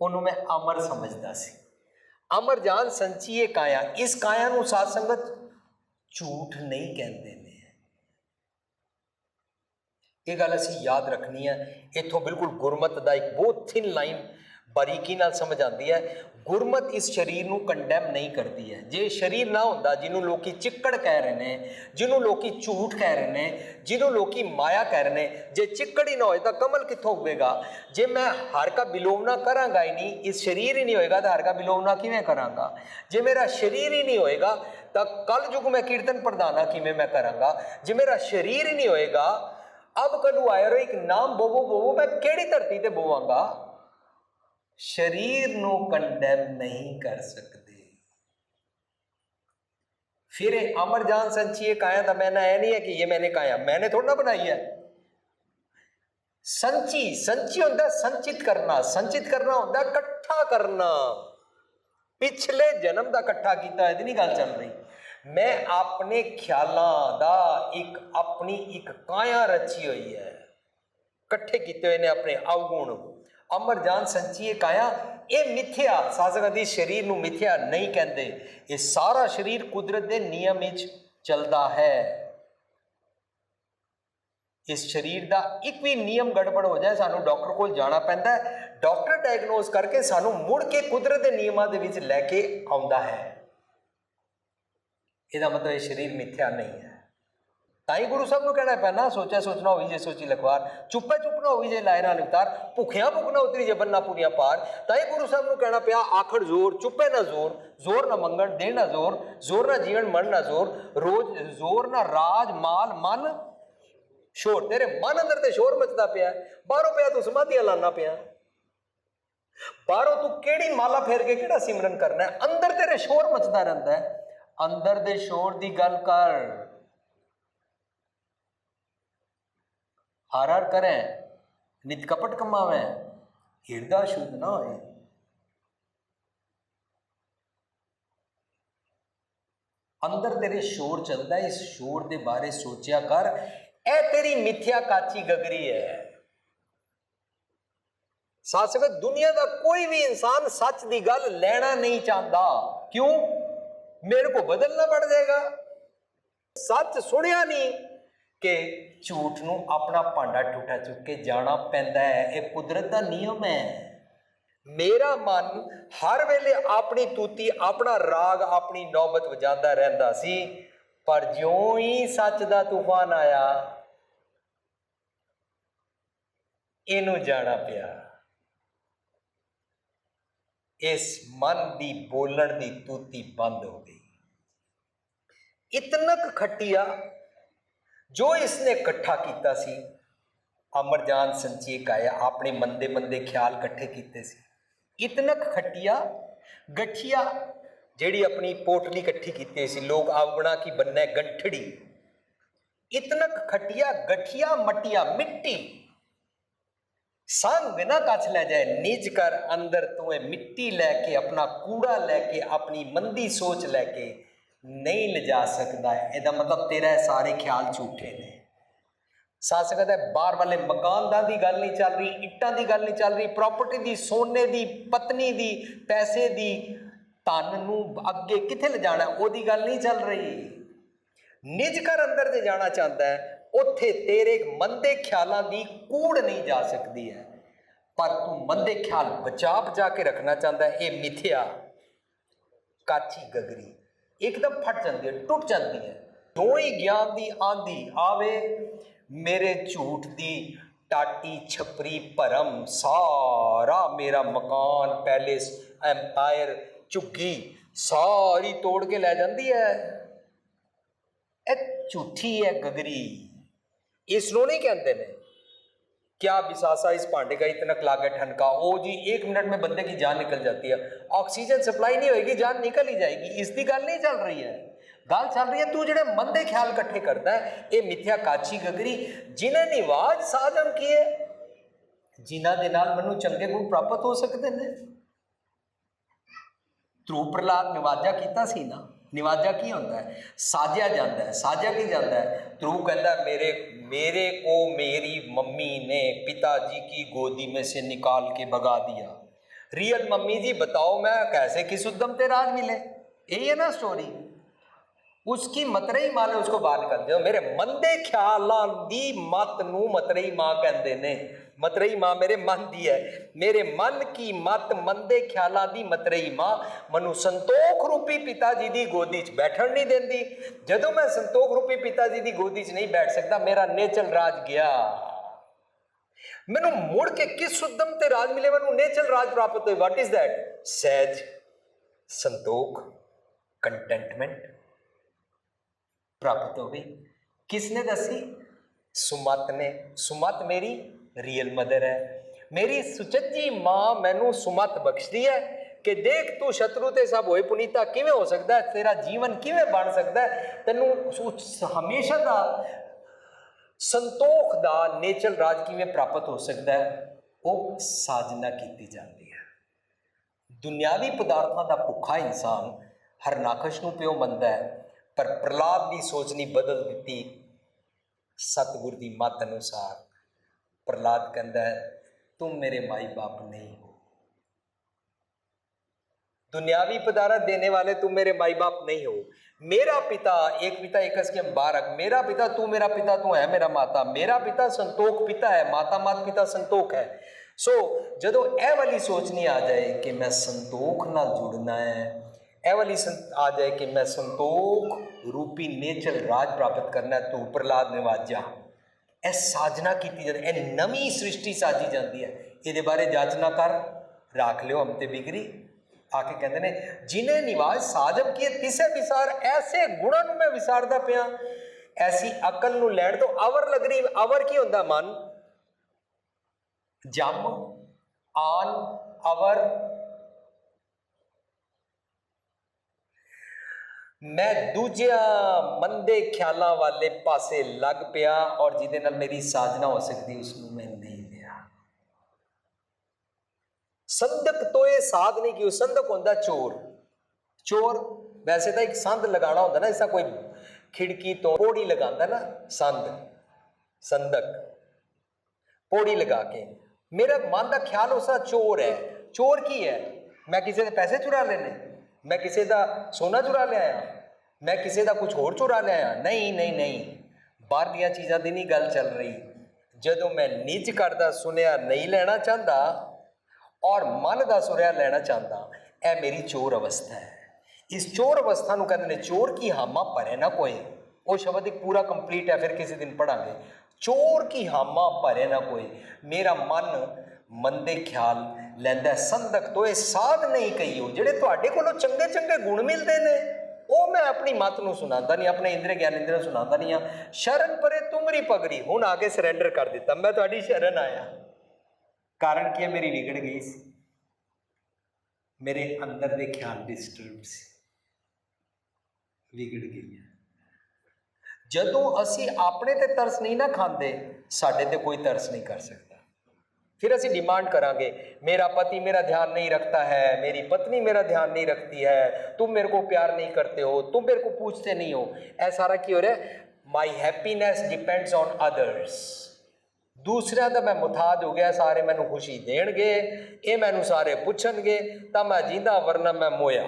ਉਹਨੂੰ ਮੈਂ ਅਮਰ ਸਮਝਦਾ ਸੀ। ਅਮਰ ਜਾਨ ਸੰਚੀਏ ਕਾਇਆ, ਇਸ ਕਾਇਆ ਨੂੰ ਸਾਧ ਸੰਗਤ ਝੂਠ ਨਹੀਂ ਕਹਿੰਦੇ ਨੇ। ਇਹ ਗੱਲ ਅਸੀਂ ਯਾਦ ਰੱਖਣੀ ਹੈ। ਇੱਥੋਂ ਬਿਲਕੁਲ ਗੁਰਮਤ ਦਾ ਇੱਕ ਬਹੁਤ ਥਿਨ ਲਾਈਨ ਬਾਰੀਕੀ ਨਾਲ ਸਮਝ ਆਉਂਦੀ ਹੈ। ਗੁਰਮਤ ਇਸ ਸਰੀਰ ਨੂੰ ਕੰਡੈਮ ਨਹੀਂ ਕਰਦੀ ਹੈ। ਜੇ ਸਰੀਰ ਨਾ ਹੁੰਦਾ, ਜਿਹਨੂੰ ਲੋਕੀ ਚਿੱਕੜ ਕਹਿ ਰਹੇ ਨੇ, ਜਿਹਨੂੰ ਲੋਕੀ ਝੂਠ ਕਹਿ ਰਹੇ ਨੇ, ਜਿਹਨੂੰ ਲੋਕੀ ਮਾਇਆ ਕਹਿ ਰਹੇ ਨੇ, ਜੇ ਚਿੱਕੜ ਹੀ ਨਾ ਹੋਏ ਤਾਂ ਕਮਲ ਕਿੱਥੋਂ ਉੱਗੇਗਾ ਜੇ ਮੈਂ ਹਰ ਕਾ ਬਿਲੋਵਨਾ ਕਰਾਂਗਾ ਹੀ ਨਹੀਂ, ਇਸ ਸਰੀਰ ਹੀ ਨਹੀਂ ਹੋਏਗਾ ਤਾਂ ਹਰ ਕਾ ਬਿਲੋਵਨਾ ਕਿਵੇਂ ਕਰਾਂਗਾ? ਜੇ ਮੇਰਾ ਸਰੀਰ ਹੀ ਨਹੀਂ ਹੋਏਗਾ ਤਾਂ ਕੱਲ ਯੁਗ ਮੈਂ ਕੀਰਤਨ ਪ੍ਰਦਾਨਾ ਕਿਵੇਂ ਮੈਂ ਕਰਾਂਗਾ? ਜੇ ਮੇਰਾ ਸਰੀਰ ਹੀ ਨਹੀਂ ਹੋਏਗਾ ਅਬ ਕਲੂ ਆਇਰੋ ਇੱਕ ਨਾਮ ਬੋਵੋ ਬੋਵੋ ਮੈਂ ਕਿਹੜੀ ਧਰਤੀ ਤੇ ਬੋਵਾਂਗਾ शरीर ਨੂੰ ਕੰਡੈਮ ਨਹੀਂ ਕਰ ਸਕਦੇ फिर ये अमर जान संचिए काया था मैंने ऐ नहीं है कि ये मैंने काया मैंने थोड़ा ना बनाई है संची संची ਹੁੰਦਾ ਸੰਚਿਤ ਕਰਨਾ ਸੰਚਿਤ ਕਰਨਾ ਹੁੰਦਾ ਇਕੱਠਾ ਕਰਨਾ ਪਿਛਲੇ ਜਨਮ ਦਾ ਇਕੱਠਾ ਕੀਤਾ ਇਹਦੀ ਨਹੀਂ ਗੱਲ ਚੱਲ ਰਹੀ ਮੈਂ ਆਪਣੇ ਖਿਆਲਾਂ ਦਾ ਇੱਕ, ਆਪਣੀ ਇੱਕ ਕਾਇਆ ਰਚੀ ਹੋਈ ਹੈ। ਇਕੱਠੇ ਕੀਤੇ ਹੋਏ ਨੇ ਆਪਣੇ ਅਵਗੁਣ ਅਮਰਜਾਨ ਸੰਚੀਏ ਕਾਇਆ, ਇਹ ਮਿਥਿਆ। ਸਾਜ਼ਗਦੀ ਸਰੀਰ ਨੂੰ ਮਿਥਿਆ ਨਹੀਂ ਕਹਿੰਦੇ। ਇਹ ਸਾਰਾ ਸਰੀਰ ਕੁਦਰਤ ਦੇ ਨਿਯਮ ਵਿੱਚ ਚੱਲਦਾ ਹੈ। ਇਸ ਸਰੀਰ ਦਾ ਇੱਕ ਵੀ ਨਿਯਮ ਗੜਬੜ ਹੋ ਜਾਏ, ਸਾਨੂੰ ਡਾਕਟਰ ਕੋਲ ਜਾਣਾ ਪੈਂਦਾ ਹੈ। ਡਾਕਟਰ ਡਾਇਗਨੋਸ ਕਰਕੇ ਸਾਨੂੰ ਮੁੜ ਕੇ ਕੁਦਰਤ ਦੇ ਨਿਯਮਾਂ ਦੇ ਵਿੱਚ ਲੈ ਕੇ ਆਉਂਦਾ ਹੈ। ਇਹਦਾ ਮਤਲਬ ਇਹ ਸਰੀਰ ਮਿੱਥਿਆ ਨਹੀਂ ਹੈ। ਤਾਂ ਹੀ ਗੁਰੂ ਸਾਹਿਬ ਨੂੰ ਕਹਿਣਾ ਪੈਣਾ, ਸੋਚਿਆ ਸੋਚਣਾ ਹੋਈ ਜੇ ਸੋਚੀ ਲਖਵਾਰ, ਚੁੱਪੇ ਚੁੱਪ ਨਾ ਹੋਈ ਜੇ ਲਾਇਰਾ ਨਿਵਤਾਰ ਭੁੱਖਿਆਂ ਭੁੱਖਣਾ ਉਤਰੀ ਜੇ ਬੰਨਾ ਪੂਰੀਆਂ ਪਾਰ। ਤਾਂ ਹੀ ਗੁਰੂ ਸਾਹਿਬ ਨੂੰ ਕਹਿਣਾ ਪਿਆ, ਆਖੜ ਜ਼ੋਰ, ਚੁੱਪੇ ਨਾ ਜ਼ੋਰ ਜ਼ੋਰ ਨਾ ਮੰਗਣ ਦੇਣ ਨਾ ਜ਼ੋਰ ਜ਼ੋਰ ਨਾ ਜੀਵਨ, ਮਨ ਨਾ ਜ਼ੋਰ, ਰੋਜ਼ ਜ਼ੋਰ ਨਾ ਰਾਜ, ਮਾਲ, ਮਨ, ਸ਼ੋਰ। ਤੇਰੇ ਮਨ ਅੰਦਰ ਤੇ ਸ਼ੋਰ ਮਚਦਾ ਪਿਆ ਬਾਹਰੋਂ ਪਿਆ ਤੂੰ ਸਮਾਧੀਆਂ ਲਾਣਾ ਪਿਆ। ਬਾਹਰੋਂ ਤੂੰ ਕਿਹੜੀ ਮਾਲਾ ਫੇਰ ਕੇ ਕਿਹੜਾ ਸਿਮਰਨ ਕਰਨਾ ਅੰਦਰ ਤੇਰੇ ਸ਼ੋਰ ਮਚਦਾ ਰਹਿੰਦਾ ਹੈ। ਅੰਦਰ ਦੇ ਸ਼ੋਰ ਦੀ ਗੱਲ ਕਰ। ਹਰ ਹਰ ਕਰੇ, ਨਿਤ ਕਪਟ ਕਮਾਵੇ, ਹਿਰਦਾ ਸ਼ੁੱਧ ਨਾ ਹੋਏ। ਅੰਦਰ ਤੇਰੇ ਸ਼ੋਰ ਚੱਲਦਾ, ਇਸ ਸ਼ੋਰ ਦੇ ਬਾਰੇ ਸੋਚਿਆ ਕਰ। ਇਹ ਤੇਰੀ ਮਿੱਥਿਆ ਕਾਚੀ ਗਗਰੀ ਹੈ। ਸਾਸਗਤ ਦੁਨੀਆ ਦਾ ਕੋਈ ਵੀ ਇਨਸਾਨ ਸੱਚ ਦੀ ਗੱਲ ਲੈਣਾ ਨਹੀਂ ਚਾਹੁੰਦਾ। ਕਿਉਂ? ਮੇਰੇ ਕੋ ਬਦਲਣਾ ਪੜ ਜਾਏਗਾ। ਸੱਚ ਸੁਣਿਆ ਨਹੀਂ ਕਿ ਝੂਠ ਨੂੰ ਆਪਣਾ ਭਾਂਡਾ ਟੁੱਟਾ ਚੁੱਕ ਕੇ ਜਾਣਾ ਪੈਂਦਾ ਹੈ। ਇਹ ਕੁਦਰਤ ਦਾ ਨਿਯਮ ਹੈ। ਮੇਰਾ ਮਨ ਹਰ ਵੇਲੇ ਆਪਣੀ ਤੂਤੀ, ਆਪਣਾ ਰਾਗ, ਆਪਣੀ ਨੌਬਤ ਵਜਾਉਂਦਾ ਰਹਿੰਦਾ ਸੀ। ਪਰ ਜਿਉਂ ਹੀ ਸੱਚ ਦਾ ਤੂਫਾਨ ਆਇਆ, ਇਹਨੂੰ ਜਾਣਾ ਪਿਆ। ਇਸ ਮਨ ਦੀ ਬੋਲਣ ਦੀ ਤੂਤੀ ਬੰਦ ਹੋ ਗਈ। ਇਤਨਕ ਖਟਿਆ ਜੋ ਇਸਨੇ ਇਕੱਠਾ ਕੀਤਾ ਸੀ ਅਮਰਜਾਨ ਸੰਚੇਕ ਆਇਆ, ਆਪਣੇ ਮੰਦੇ ਮੰਦੇ ਖਿਆਲ ਇਕੱਠੇ ਕੀਤੇ ਸੀ। ਇਤਨਕ ਖਟਿਆ, ਗਠੀਆ ਜਿਹੜੀ ਆਪਣੀ ਪੋਟਲੀ ਇਕੱਠੀ ਕੀਤੀ ਸੀ, ਲੋਕ ਆਵਗਣਾ ਕੀ ਬੰਨੇ ਗੰਠੜੀ। ਇਤਨਕ ਖਟਿਆ, ਗਠੀਆ ਮਟਿਆ ਮਿੱਟੀ ਸੰਗ ਨਾ ਕੱਛ ਲੈ ਜਾਏ, ਨਿਜ ਕਰ ਅੰਦਰ ਤੂੰ ਇਹ ਮਿੱਟੀ ਲੈ ਕੇ, ਆਪਣਾ ਕੂੜਾ ਲੈ ਕੇ, ਆਪਣੀ ਮੰਦੀ ਸੋਚ ਲੈ ਕੇ ਨਹੀਂ ਲਿਜਾ ਸਕਦਾ। ਇਹਦਾ ਮਤਲਬ ਤੇਰਾ ਸਾਰੇ ਖਿਆਲ ਝੂਠੇ ਨੇ। ਸਾਧ ਸਕਦਾ ਬਾਹਰ ਵਾਲੇ ਮਕਾਨਦਾਰ ਦੀ ਗੱਲ ਨਹੀਂ ਚੱਲ ਰਹੀ, ਇੱਟਾਂ ਦੀ ਗੱਲ ਨਹੀਂ ਚੱਲ ਰਹੀ ਪ੍ਰਾਪਰਟੀ ਦੀ, ਸੋਨੇ ਦੀ, ਪਤਨੀ ਦੀ, ਪੈਸੇ ਦੀ, ਧਨ ਨੂੰ ਅੱਗੇ ਕਿੱਥੇ ਲਿਜਾਣਾ, ਉਹਦੀ ਗੱਲ ਨਹੀਂ ਚੱਲ ਰਹੀ। ਨਿਜ ਕਰ ਅੰਦਰ ਜੇ ਜਾਣਾ ਚਾਹੁੰਦਾ ਹੈ ਉੱਥੇ ਤੇਰੇ ਮੰਦੇ ਖਿਆਲਾਂ ਦੀ ਕੂੜ ਨਹੀਂ ਜਾ ਸਕਦੀ ਹੈ। ਪਰ ਤੂੰ ਮੰਦੇ ਖਿਆਲ ਬਚਾ ਬਚਾ ਕੇ ਰੱਖਣਾ ਚਾਹੁੰਦਾ ਇਹ ਮਿਥਿਆ ਕਾਚੀ ਗਗਰੀ ਇੱਕਦਮ ਫਟ ਜਾਂਦੀ ਹੈ, ਟੁੱਟ ਜਾਂਦੀ ਹੈ। ਜੋ ਹੀ ਗਿਆਨ ਦੀ ਆਂਦੀ, ਆਵੇ ਮੇਰੇ ਝੂਠ ਦੀ ਟਾਟੀ ਛਪਰੀ ਭਰਮ, ਸਾਰਾ ਮੇਰਾ ਮਕਾਨ ਪੈਲੇਸ ਐਮਪਾਇਰ ਝੁੱਗੀ, ਸਾਰੀ ਤੋੜ ਕੇ ਲੈ ਜਾਂਦੀ ਹੈ। ਇਹ ਝੂਠੀ ਹੈ ਗਗਰੀ। ਇਸ ਨੂੰ ਨਹੀਂ ਕਹਿੰਦੇ ਨੇ क्या बिसासा इस पांडे का इतना लागे ठनका ओ जी एक मिनट में बंदे की जान निकल जाती है ऑक्सीजन सप्लाई नहीं होएगी जान निकल ही जाएगी इसकी गल नहीं चल रही है ਗੱਲ ਚੱਲ ਰਹੀ ਹੈ ਤੂੰ ਜਿਹੜੇ ਮੰਦੇ ਖਿਆਲ ਇਕੱਠੇ ਕਰਦਾ ਹੈ ਇਹ ਮਿੱਥਿਆ ਕਾਚੀ ਗਗਰੀ ਜਿਨ੍ਹਾਂ ਨਿਵਾਜ ਸਾਧਨ ਕੀਏ ਜਿਨ੍ਹਾਂ ਦੇ ਨਾਲ ਮੈਨੂੰ ਚੰਗੇ ਗੁਣ ਪ੍ਰਾਪਤ ਹੋ ਸਕਦੇ ਨੇ ਧਰੂ ਪ੍ਰਲਾਦ ਨਿਵਾਜਾ ਕੀਤਾ ਸੀ ਨਾ ਨਿਵਾਜਾ ਕੀ ਹੁੰਦਾ ਹੈ ਸਾਜਿਆ ਜਾਂਦਾ ਹੈ ਸਾਜਿਆ ਕੀ ਜਾਂਦਾ ਹੈ ਧਰੂ ਕਹਿੰਦਾ ਮੇਰੇ मेरे को मेरी मम्मी ने पिताजी की गोदी में से निकाल के भगा दिया रियल मम्मी जी बताओ मैं कैसे किस उद्यम ते राज मिले यही है ना स्टोरी उसकी मतरई मां ने उसको बाहर निकाल दिया मेरे मंदे ख्यालां दी मत ਨੂੰ ਮਤਰਈ ਮਾਂ ਕਹਿੰਦੇ ਨੇ ਮਤਰਈ ਮਾਂ ਮੇਰੇ ਮਨ ਦੀ ਹੈ। ਮੇਰੇ ਮਨ ਕੀ ਮਤ, ਮੰਦੇ ਖਿਆਲਾਂ ਦੀ ਮਤਰਈ ਮਾਂ। ਮਨੂੰ ਸੰਤੋਖ ਰੂਪੀ ਪਿਤਾ ਜੀ ਦੀ ਗੋਦੀ 'ਚ ਬੈਠਣ ਨਹੀਂ ਦਿੰਦੀ। ਜਦੋਂ ਮੈਂ ਸੰਤੋਖ ਰੂਪੀ ਪਿਤਾ ਜੀ ਦੀ ਗੋਦੀ 'ਚ ਨਹੀਂ ਬੈਠ ਸਕਦਾ, ਮੇਰਾ ਨੇਚਲ ਰਾਜ ਗਿਆ। ਮੈਨੂੰ ਮੁੜ ਕੇ ਕਿਸ ਉਦਮ ਤੇ ਰਾਜ ਮਿਲੇ ਮੈਨੂੰ ਨੇਚਲ ਰਾਜ ਪ੍ਰਾਪਤ ਹੋਏ। ਵਾਟ ਇਜ਼ ਦੈਟ ਸਹਿਜ, ਸੰਤੋਖ ਕੰਟੈਂਟਮੈਂਟ ਪ੍ਰਾਪਤ ਹੋਵੇ। ਗਈ ਕਿਸਨੇ ਦੱਸੀ? ਸੁਮਤ ਨੇ। ਸੁਮਤ ਮੇਰੀ ਰੀਅਲ ਮਦਰ ਹੈ। ਮੇਰੀ ਸੁਚੱਜੀ ਮਾਂ ਮੈਨੂੰ ਸੁਮਤ ਬਖਸ਼ਦੀ ਹੈ ਕਿ ਦੇਖ ਤੂੰ ਸ਼ਤਰੂ ਤੇ ਸਭ ਹੋਏ ਪੁਨੀਤਾ ਕਿਵੇਂ ਹੋ ਸਕਦਾ ਤੇਰਾ ਜੀਵਨ ਕਿਵੇਂ ਬਣ ਸਕਦਾ ਤੈਨੂੰ ਉਸ- ਹਮੇਸ਼ਾ ਦਾ ਸੰਤੋਖ ਦਾ ਨੇਚਰ ਰਾਜ ਕਿਵੇਂ ਪ੍ਰਾਪਤ ਹੋ ਸਕਦਾ ਹੈ? ਉਹ ਸਾਜਨਾ ਕੀਤੀ ਜਾਂਦੀ ਹੈ। ਦੁਨਿਆਵੀ ਪਦਾਰਥਾਂ ਦਾ ਭੁੱਖਾ ਇਨਸਾਨ ਹਰਨਾਖਸ਼ ਨੂੰ ਪਿਓ ਮੰਨਦਾ ਹੈ, ਪਰ ਪ੍ਰਲਾਦ ਦੀ ਸੋਚ ਨਹੀਂ ਬਦਲ ਦਿੱਤੀ ਸਤਿਗੁਰ ਦੀ ਮੱਤ ਅਨੁਸਾਰ। प्रहलाद कहता है तुम मेरे माई बाप नहीं हो। दुनियावी पदारा देने वाले तुम मेरे माई बाप नहीं हो। मेरा पिता एक पिता एक के मुबारक। मेरा पिता तू मेरा पिता तू है मेरा माता। मेरा पिता संतोख पिता है माता मात पिता संतोख है। सो so, जदों ए वाली सोच नहीं आ जाए कि मैं संतोख नाल जुड़ना है ए वाली आ जाए कि मैं संतोख रूपी नेचर राज प्राप्त करना है तो प्रहलाद निवाजा ਇਹ ਸਾਜਨਾ ਕੀਤੀ ਜਾਂਦੀ, ਇਹ ਨਵੀਂ ਸ੍ਰਿਸ਼ਟੀ ਸਾਜੀ ਜਾਂਦੀ ਹੈ। ਇਹਦੇ ਬਾਰੇ ਜਾਚਨਾ ਕਰ, ਰੱਖ ਲਿਓ ਹਮ ਤੇ ਬਿਗਰੀ ਆ ਕੇ ਕਹਿੰਦੇ ਨੇ, ਜਿਨੇ ਨਿਵਾਜ ਸਾਜਬ ਕੀਏ, ਤਿਸੇ ਵਿਸਾਰ, ਐਸੇ ਗੁਣਾਂ ਨੂੰ ਮੈਂ ਵਿਸਾਰਦਾ ਪਿਆ। ਐਸੀ ਅਕਲ ਨੂੰ ਲੈਣ ਤੋਂ ਅਵਰ ਲੱਗ ਰਹੀ ਅਵਰ ਕੀ ਹੁੰਦਾ ਮਨ? ਜਮ, ਆਨ, ਅਵਰ ਮੈਂ ਦੂਜਿਆਂ ਮੰਦੇ ਖਿਆਲਾਂ ਵਾਲੇ ਪਾਸੇ ਲੱਗ ਪਿਆ ਔਰ ਜਿਹਦੇ ਨਾਲ ਮੇਰੀ ਸਾਜਨਾ ਹੋ ਸਕਦੀ ਉਸ ਨੂੰ ਮੈਂ ਨਹੀਂ ਲਿਆ ਸੰਦਕ ਤੋਂ ਇਹ ਸਾਧ ਨਹੀਂ ਕਿ ਉਹ ਸੰਦਕ ਹੁੰਦਾ ਚੋਰ। ਚੋਰ ਵੈਸੇ ਤਾਂ ਇੱਕ ਸੰਦ ਲਗਾਉਣਾ ਹੁੰਦਾ ਨਾ ਜਿਸ ਕੋਈ ਖਿੜਕੀ ਤੋਂ ਪੌੜੀ ਲਗਾਉਂਦਾ ਨਾ, ਸੰਦ, ਸੰਦਕ, ਪੌੜੀ ਲਗਾ ਕੇ। ਮੇਰਾ ਮਨ ਦਾ ਖਿਆਲ ਉਸਾ ਚੋਰ ਹੈ। ਚੋਰ ਕੀ ਹੈ? ਮੈਂ ਕਿਸੇ ਦੇ ਪੈਸੇ ਚੁਰਾ ਲੈਣੇ ਮੈਂ ਕਿਸੇ ਦਾ ਸੋਨਾ ਚੁਰਾ ਲਿਆਇਆ, ਮੈਂ ਕਿਸੇ ਦਾ ਕੁਝ ਹੋਰ ਚੁਰਾ ਲਿਆਇਆ। ਨਹੀਂ ਨਹੀਂ ਨਹੀਂ। ਬਾਹਰ ਦੀਆਂ ਚੀਜ਼ਾਂ ਦੀ ਨਹੀਂ ਗੱਲ ਚੱਲ ਰਹੀ। ਜਦੋਂ ਮੈਂ ਨਿੱਜ ਕਰਦਾ ਸੁਨਿਆ ਨਹੀਂ ਲੈਣਾ ਚਾਹੁੰਦਾ ਔਰ ਮਨ ਦਾ ਸੁਰਿਆ ਲੈਣਾ ਚਾਹੁੰਦਾ, ਇਹ ਮੇਰੀ ਚੋਰ ਅਵਸਥਾ ਹੈ। ਇਸ ਚੋਰ ਅਵਸਥਾ ਨੂੰ ਕਹਿੰਦੇ ਨੇ, ਚੋਰ ਕੀ ਹਾਮਾ ਭਰੇ ਨਾ ਕੋਈ। ਉਹ ਸ਼ਬਦ ਇੱਕ ਪੂਰਾ ਕੰਪਲੀਟ ਹੈ, ਫਿਰ ਕਿਸੇ ਦਿਨ ਪੜਾਂਗੇ ਚੋਰ ਕੀ ਹਾਮਾ ਭਰੇ ਨਾ ਕੋਈ। ਮੇਰਾ ਮਨ ਮੰਦੇ ਖਿਆਲ ਲੈਂਦਾ ਸੰਦਕ ਤੋਂ ਇਹ ਸਾਧ ਨਹੀਂ ਕਹੀਓ, ਜਿਹੜੇ ਤੁਹਾਡੇ ਕੋਲੋਂ ਚੰਗੇ ਚੰਗੇ ਗੁਣ ਮਿਲਦੇ ਨੇ, ਉਹ ਮੈਂ ਆਪਣੀ ਮਤ ਨੂੰ ਸੁਣਾਉਂਦਾ ਨਹੀਂ, ਆਪਣੇ ਇੰਦਰੀ ਗਿਆਨ ਇੰਦਰ ਨੂੰ ਸੁਣਾਉਂਦਾ ਨਹੀਂ ਆ ਸ਼ਰਨ ਪਰੇ ਤੁਮਰੀ ਪਗੜੀ, ਹੁਣ ਆ ਕੇ ਸਰੈਂਡਰ ਕਰ ਦਿੱਤਾ। ਮੈਂ ਤੁਹਾਡੀ ਸ਼ਰਨ ਆਇਆ। ਕਾਰਨ ਕੀ ਹੈ? ਮੇਰੀ ਵਿਗੜ ਗਈ ਸੀ। ਮੇਰੇ ਅੰਦਰ ਦੇ ਖਿਆਲ ਡਿਸਟਰਬ ਸੀ। ਵਿਗੜ ਗਈ ਹੈ ਜਦੋਂ ਅਸੀਂ ਆਪਣੇ ਤੇ ਤਰਸ ਨਹੀਂ ਨਾ ਖਾਂਦੇ, ਸਾਡੇ ਤੇ ਕੋਈ ਤਰਸ ਨਹੀਂ ਕਰ ਸਕਦਾ। फिर ਅਸੀਂ डिमांड करेंगे मेरा पति मेरा ध्यान नहीं रखता है मेरी पत्नी मेरा ध्यान नहीं रखती है तुम मेरे को प्यार नहीं करते हो तुम मेरे को पूछते नहीं हो ऐसा सारा की हो रहा है my happiness depends on others ਦੂਸਰਿਆਂ ਦਾ ਮੈਂ ਮੁਤਾਜ ਹੋ ਗਿਆ ਸਾਰੇ ਮੈਨੂੰ ਖੁਸ਼ੀ ਦੇਣਗੇ ਇਹ ਮੈਨੂੰ ਸਾਰੇ ਪੁੱਛਣਗੇ ਤਾਂ ਮੈਂ ਜਿੰਦਾ ਵਰਨਾ ਮੈਂ ਮੋਇਆ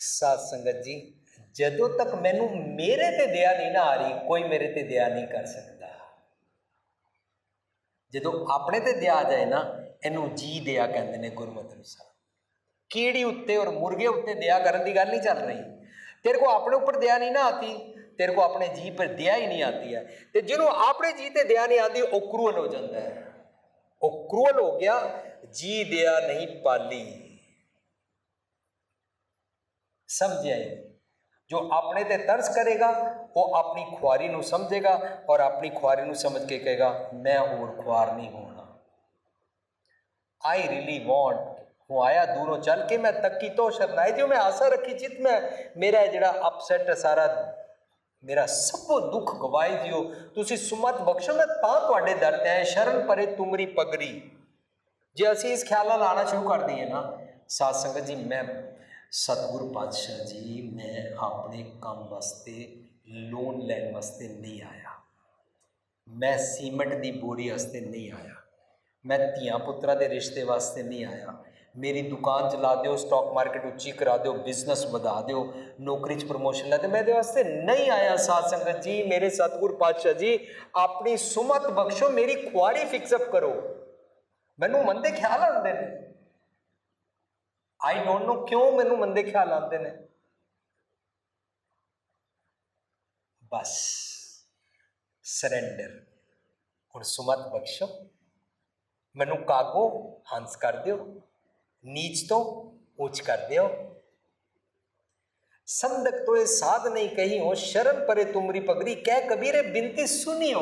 ਸਾਧ ਸੰਗਤ ਜੀ ਜਦੋਂ ਤੱਕ ਮੈਨੂੰ ਮੇਰੇ ਤੇ ਦਇਆ ਨਹੀਂ ਨਾ ਆ ਰਹੀ ਕੋਈ ਮੇਰੇ ਤੇ ਦਇਆ ਨਹੀਂ ਕਰ ਸਕਦਾ ਜਦੋਂ ਆਪਣੇ ਤੇ ਦਿਆ ਜਾਏ ਨਾ, ਇਹਨੂੰ ਜੀ ਦਿਆ ਕਹਿੰਦੇ ਨੇ ਗੁਰਮਤਿ ਅਨੁਸਾਰ। ਕੀੜੀ ਉੱਤੇ ਔਰ ਮੁਰਗੇ ਉੱਤੇ ਦਿਆ ਕਰਨ ਦੀ ਗੱਲ ਨਹੀਂ ਚੱਲ ਰਹੀ। ਤੇਰੇ ਕੋ ਆਪਣੇ ਉੱਪਰ ਦਿਆ ਨਹੀਂ ਨਾ ਆਤੀ, ਤੇਰੇ ਕੋ ਆਪਣੇ ਜੀ ਪਰ ਦਿਆ ਹੀ ਨਹੀਂ ਆਤੀ ਹੈ। ਤੇ ਜਿਹਨੂੰ ਆਪਣੇ ਜੀ ਤੇ ਦਿਆ ਨਹੀਂ ਆਂਦੀ ਉਹ ਕਰੂਲ ਹੋ ਜਾਂਦਾ ਹੈ। ਉਹ ਕਰੂਲ ਹੋ ਗਿਆ, ਜੀ ਦਿਆ ਨਹੀਂ ਪਾਲੀ। ਸਮਝਿਆ ਇਹ? ਜੋ ਆਪਣੇ ਤੇ ਤਰਸ ਕਰੇਗਾ, ਉਹ ਆਪਣੀ ਖੁਆਰੀ ਨੂੰ ਸਮਝੇਗਾ ਔਰ ਆਪਣੀ ਖੁਆਰੀ ਨੂੰ ਸਮਝ ਕੇ ਕਹੇਗਾ, ਮੈਂ ਹੋਰ ਖੁਆਰ ਨਹੀਂ ਹੋਣਾ। ਆਈ ਰੀਲੀ ਵਾਂਟ ਹੂੰ ਆਇਆ ਦੂਰੋਂ ਚੱਲ ਕੇ, ਮੈਂ ਤੱਕੀ ਤੋਂ ਸ਼ਰਨਾਈ ਜੋ ਮੈਂ ਆਸਾ ਰੱਖੀ ਚਿਤ ਮੈਂ। ਮੇਰਾ ਜਿਹੜਾ ਅਪਸੈਟ ਸਾਰਾ, ਮੇਰਾ ਸਭ ਦੁੱਖ ਗਵਾਈ ਦਿਓ। ਤੁਸੀਂ ਸੁਮਤ ਬਖਸ਼ੋ, ਮੈਂ ਤਾਂ ਤੁਹਾਡੇ ਦਰ ਤੇ ਆਇਆ, ਸ਼ਰਨ ਪਰੇ ਤੁਮਰੀ ਪਗਰੀ ਜੇ ਅਸੀਂ ਇਸ ਖਿਆਲ ਨਾਲ ਆਣਾ ਸ਼ੁਰੂ ਕਰ ਦਈਏ ਨਾ, ਸਾਧ ਸੰਗਤ ਜੀ, ਮੈਂ ਸਤਿਗੁਰ ਪਾਤਸ਼ਾਹ ਜੀ, ਮੈਂ ਆਪਣੇ ਕੰਮ ਵਾਸਤੇ ਲੋਨ ਲੈਣ ਵਾਸਤੇ ਨਹੀਂ ਆਇਆ। ਮੈਂ ਸੀਮੈਂਟ ਦੀ ਬੋਰੀ ਵਾਸਤੇ ਨਹੀਂ ਆਇਆ। ਮੈਂ ਧੀਆਂ ਪੁੱਤਰਾਂ ਦੇ ਰਿਸ਼ਤੇ ਵਾਸਤੇ ਨਹੀਂ ਆਇਆ। ਮੇਰੀ ਦੁਕਾਨ ਚਲਾ ਦਿਓ ਸਟਾਕ ਮਾਰਕੀਟ ਉੱਚੀ ਕਰਾ ਦਿਓ ਬਿਜ਼ਨਸ ਵਧਾ ਦਿਓ, ਨੌਕਰੀ 'ਚ ਪ੍ਰਮੋਸ਼ਨ ਲੈ ਦਿਓ। ਮੈਂ ਇਹਦੇ ਵਾਸਤੇ ਨਹੀਂ ਆਇਆ ਸਾਧ ਸੰਗਤ ਜੀ, ਮੇਰੇ ਸਤਿਗੁਰ ਪਾਤਸ਼ਾਹ ਜੀ, ਆਪਣੀ ਸੁਮਤ ਬਖਸ਼ੋ, ਮੇਰੀ ਖੁਆਰੀ ਫਿਕਸ ਅਪ ਕਰੋ। ਮੈਨੂੰ ਮੰਦੇ ਖਿਆਲ ਆਉਂਦੇ ਨੇ। ਆਈ ਡੋਨਟ ਨੋ ਕਿਉਂ ਮੈਨੂੰ ਮੰਦੇ ਖਿਆਲ ਆਉਂਦੇ ਨੇ ਬਸ ਸਰੈਂਡਰ ਹੁਣ ਸੁਮਤ ਬਖਸ਼ੋ ਮੈਨੂੰ ਕਾਗੋ ਹੰਸ ਕਰ ਦਿਓ ਨੀਚ ਤੋਂ ਉੱਚ ਕਰ ਦਿਓ संदक तो ये साध नहीं कही हो शरण परे तुमरी पगड़ी कह कबीरे बिनती सुनियो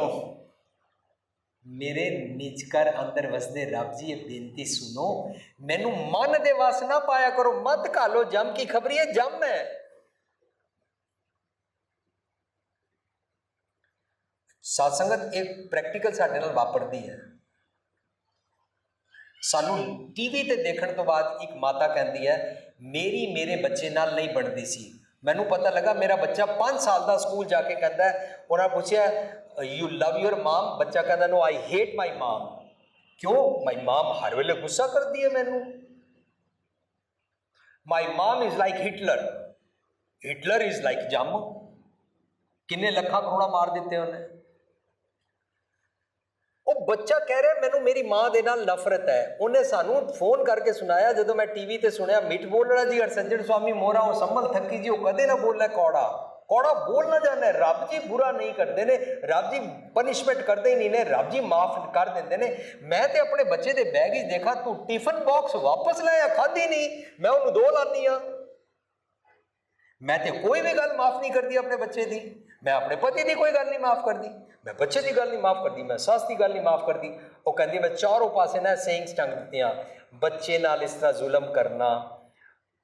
ਮੇਰੇ ਨਿਜ ਕਰ ਅੰਦਰ ਵਸਦੇ ਰੱਬ ਜੀ, ਇਹ ਬੇਨਤੀ ਸੁਣੋ, ਮੈਨੂੰ ਮਨ ਦੇ ਵਸ ਨਾ ਪਾਇਆ ਕਰੋ, ਮਤ ਘਾਲੋ, ਜਮ ਕੀ ਖਬਰੀ ਹੈ? ਜਮ ਹੈ। ਸਾਧ ਸੰਗਤ ਇੱਕ ਪ੍ਰੈਕਟੀਕਲ ਸਾਡੇ ਨਾਲ ਵਾਪਰਦੀ ਹੈ। ਸਾਨੂੰ ਟੀਵੀ ਤੇ ਦੇਖਣ ਤੋਂ ਬਾਅਦ ਇੱਕ ਮਾਤਾ ਕਹਿੰਦੀ ਹੈ, ਮੇਰੀ ਮੇਰੇ ਬੱਚੇ ਨਾਲ ਨਹੀਂ ਬਣਦੀ ਸੀ। ਮੈਨੂੰ ਪਤਾ ਲੱਗਾ ਮੇਰਾ ਬੱਚਾ 5 ਸਾਲ ਦਾ ਸਕੂਲ ਜਾ ਕੇ ਕਹਿੰਦਾ ਉਹਨਾਂ ਪੁੱਛਿਆ ਯੂ ਲਵ ਯੂਰ ਮਾਮ ਬੱਚਾ ਕਹਿੰਦਾ ਨੋ ਆਈ ਹੇਟ ਮਾਈ ਮਾਮ ਕਿਉਂ? ਮਾਈ ਮਾਮ ਹਰ ਵੇਲੇ ਗੁੱਸਾ ਕਰਦੀ ਹੈ ਮੈਨੂੰ। My mom is like Hitler Hitler is like ਜੰਮ। ਕਿੰਨੇ ਲੱਖਾਂ ਕਰੋੜਾਂ ਮਾਰ ਦਿੱਤੇ ਉਹਨੇ। ਉਹ ਬੱਚਾ ਕਹਿ ਰਿਹਾ, ਮੈਨੂੰ ਮੇਰੀ ਮਾਂ ਦੇ ਨਾਲ ਨਫ਼ਰਤ ਹੈ। ਉਹਨੇ ਸਾਨੂੰ ਫੋਨ ਕਰਕੇ ਸੁਣਾਇਆ, ਜਦੋਂ ਮੈਂ ਟੀਵੀ ਤੇ ਸੁਣਿਆ ਮਿੱਠ ਬੋਲਣਾ ਜੀ ਹਰਸੰਜਨ ਸਵਾਮੀ ਮੋਰਾ ਉਹ ਸੰਭਲ ਥੱਕੀ ਜੀ, ਉਹ ਕਦੇ ਨਾ ਬੋਲਣਾ ਕੌੜਾ। ਕੌੜਾ ਬੋਲਣਾ ਨਾ ਰੱਬ ਜੀ ਬੁਰਾ ਨਹੀਂ ਕਰਦੇ ਨੇ, ਰੱਬ ਜੀ ਪਨਿਸ਼ਮੈਂਟ ਕਰਦੇ ਹੀ ਨਹੀਂ ਨੇ, ਰੱਬ ਜੀ ਮਾਫ ਕਰ ਦਿੰਦੇ ਨੇ। ਮੈਂ ਤੇ ਆਪਣੇ ਬੱਚੇ ਦੇ ਬੈਗ 'ਚ ਦੇਖਾ, ਤੂੰ ਟਿਫਨ ਬਾਕਸ ਵਾਪਸ ਲਾਇਆ ਖਾਦੀ ਨਹੀਂ, ਮੈਂ ਉਹਨੂੰ ਦੋ ਲਾਨੀ ਆ ਮੈਂ ਤੇ ਕੋਈ ਵੀ ਗੱਲ ਮਾਫ ਨਹੀਂ ਕਰਦੀ ਆਪਣੇ ਬੱਚੇ ਦੀ, ਮੈਂ ਆਪਣੇ ਪਤੀ ਦੀ ਕੋਈ ਗੱਲ ਨਹੀਂ ਮਾਫ ਕਰਦੀ, ਮੈਂ ਬੱਚੇ ਦੀ ਗੱਲ ਨਹੀਂ ਮਾਫ ਕਰਦੀ, ਮੈਂ ਸੱਸ ਦੀ ਗੱਲ ਨਹੀਂ ਮਾਫ ਕਰਦੀ। ਉਹ ਕਹਿੰਦੀ, ਮੈਂ ਚਾਰੋਂ ਪਾਸੇ ਨਾ ਸੇਇੰਗਸ ਟੰਗ ਦਿੱਤੀਆਂ, ਬੱਚੇ ਨਾਲ ਇਸ ਤਰ੍ਹਾਂ ਜ਼ੁਲਮ ਕਰਨਾ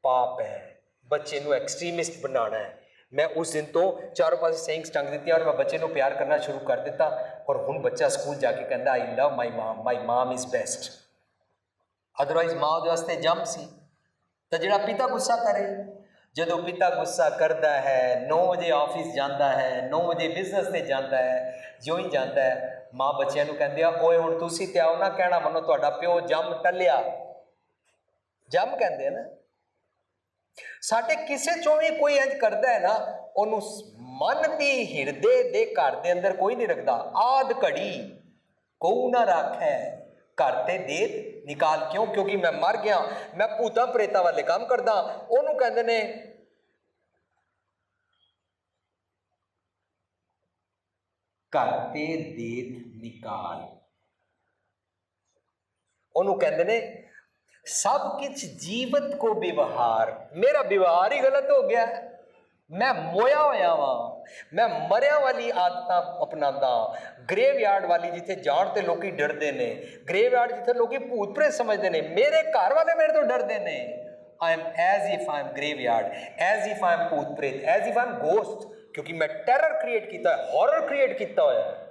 ਪਾਪ ਹੈ, ਬੱਚੇ ਨੂੰ ਐਕਸਟ੍ਰੀਮਿਸਟ ਬਣਾਉਣਾ ਹੈ। ਮੈਂ ਉਸ ਦਿਨ ਤੋਂ ਚਾਰੋਂ ਪਾਸੇ ਸੇਇੰਗਸ ਟੰਗ ਦਿੱਤੀਆਂ ਔਰ ਮੈਂ ਬੱਚੇ ਨੂੰ ਪਿਆਰ ਕਰਨਾ ਸ਼ੁਰੂ ਕਰ ਦਿੱਤਾ ਔਰ ਹੁਣ ਬੱਚਾ ਸਕੂਲ ਜਾ ਕੇ ਕਹਿੰਦਾ I love my mom my mom is best otherwise ਮਾਂ ਉਹਦੇ ਵਾਸਤੇ ਜੰਮ ਸੀ। ਤਾਂ ਜਿਹੜਾ ਪਿਤਾ ਗੁੱਸਾ ਕਰੇ, ਜਦੋਂ ਪਿਤਾ ਗੁੱਸਾ ਕਰਦਾ ਹੈ 9 ਵਜੇ ਆਫਿਸ ਜਾਂਦਾ ਹੈ 9 ਵਜੇ ਬਿਜ਼ਨਸ ਤੇ ਜਾਂਦਾ ਹੈ, ਜਿਉਂ ਹੀ ਜਾਂਦਾ ਹੈ, ਮਾਂ ਬੱਚਿਆਂ ਨੂੰ ਕਹਿੰਦੇ ਆ, ਓਏ ਹੁਣ ਤੁਸੀਂ ਤੇ ਆਓ ਨਾ, ਕਹਿਣਾ ਮੰਨੋ ਤੁਹਾਡਾ ਪਿਓ ਜੰਮ ਟੱਲਿਆ। ਜੰਮ ਕਹਿੰਦੇ ਆ ਨਾ। ਸਾਡੇ ਕਿਸੇ ਚੋਂ ਵੀ ਕੋਈ ਇੰਜ ਕਰਦਾ ਹੈ ਨਾ, ਉਹਨੂੰ ਮਨ ਦੀ ਹਿਰਦੇ ਦੇ ਘਰ ਦੇ ਅੰਦਰ ਕੋਈ ਨਹੀਂ ਰੱਖਦਾ। ਆਦ ਘੜੀ ਕੋ ਨਾ ਰੱਖੈ, ਘਰ ਤੇ ਦੇਤ ਨਿਕਾਲ ਕਿਉਂ? ਕਿਉਂਕਿ ਮੈਂ ਮਰ ਗਿਆ, ਮੈਂ ਭੂਤਾਂ ਪ੍ਰੇਤਾਂ ਵਾਲੇ ਕੰਮ ਕਰਦਾ। ਉਹਨੂੰ ਕਹਿੰਦੇ ਨੇ, ਘਰ ਤੇ ਦੇਤ ਨਿਕਾਲ। ਉਹਨੂੰ ਕਹਿੰਦੇ ਨੇ ਸਭ ਕੁਝ ਜੀਵਤ ਕੋ ਵਿਵਹਾਰ ਮੇਰਾ ਵਿਵਹਾਰ ਹੀ ਗਲਤ ਹੋ ਗਿਆ ਹੈ। ਮੈਂ ਮੋਇਆ ਹੋਇਆ ਵਾਂ ਮੈਂ ਮਰਿਆ ਵਾਲੀ ਆਦਤਾਂ ਅਪਣਾਉਂਦਾ ਗ੍ਰੇਵਯਾਰਡ ਵਾਲੀ ਜਿੱਥੇ ਜਾਣ ਤੇ ਲੋਕੀ ਡਰਦੇ ਨੇ ਗ੍ਰੇਵਯਾਰਡ ਜਿੱਥੇ ਲੋਕੀ ਭੂਤ ਪ੍ਰੇਤ ਸਮਝਦੇ ਨੇ ਮੇਰੇ ਘਰ ਵਾਲੇ ਮੇਰੇ ਤੋਂ ਡਰਦੇ ਨੇ I am as if I am graveyard as if I am ਭੂਤ ਪ੍ਰੇਤ as if I am ghost ਕਿਉਂਕਿ ਮੈਂ ਟੈਰਰ ਕ੍ਰੀਏਟ ਕੀਤਾ ਹੈ ਹਾਰਰ ਕ੍ਰੀਏਟ ਕੀਤਾ ਹੋਇਆ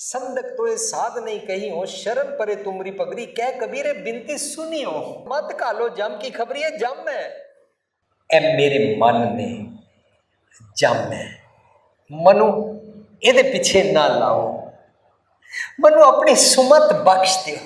સંદક તોય સાધ નહીં કહી હો શરમ પરે તુમરી પગરી કે કબીરે બિનતી સુની હો મત કાલો જામ કી ખબરીએ જામ મેં એમ ਮੇਰੇ ਮਨ ਨੇ ਜਾਮੈ ਮਨੂ ਇਹਦੇ ਪਿੱਛੇ ਨਾ ਲਾਓ ਮਨੂ ਆਪਣੀ ਸੁਮਤ ਬਖਸ਼ ਦਿਓ